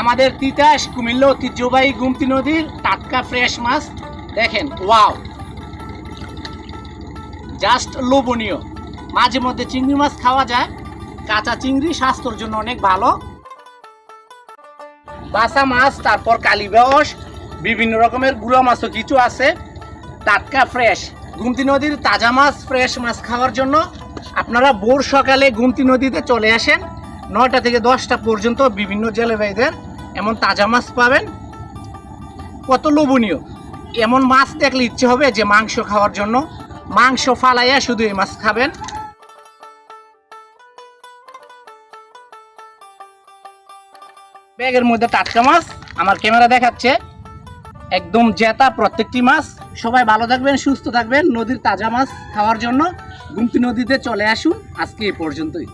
আমাদের তিতাস, কুমিল্লা ঐতিহ্যবাহী গুমতি নদীর টাটকা ফ্রেশ মাছ। দেখেন ওয়াও জাস্ট লোভনীয়। মাঝে মধ্যে চিংড়ি মাছ খাওয়া যায়। কাঁচা চিংড়ি স্বাস্থ্যের জন্য অনেক ভালো। বাসা মাছ, তারপর কালীবাস বিভিন্ন রকমের গুঁড়ো মাছও কিছু আছে। টাটকা ফ্রেশ গুমতি নদীর তাজা মাছ ফ্রেশ মাছ খাওয়ার জন্য আপনারা ভোর সকালে গুমতি নদীতে চলে আসেন। নয়টা থেকে দশটা পর্যন্ত বিভিন্ন জেলেভাইদের এমন তাজা মাছ পাবেন? কত লোভনীয়। এমন মাছ দেখলে ইচ্ছে হবে যে মাংস খাওয়ার জন্য। মাংস ফালাইয়া শুধু এই মাছ খাবেন। ব্যাগের মধ্যে টাটকা মাছ, আমার ক্যামেরা দেখাচ্ছে। একদম জেতা প্রত্যেকটি মাছ। সবাই ভালো থাকবেন, সুস্থ থাকবেন। নদীর তাজা মাছ খাওয়ার জন্য গুমতি নদীতে চলে আসুন। আজকে এই পর্যন্তই।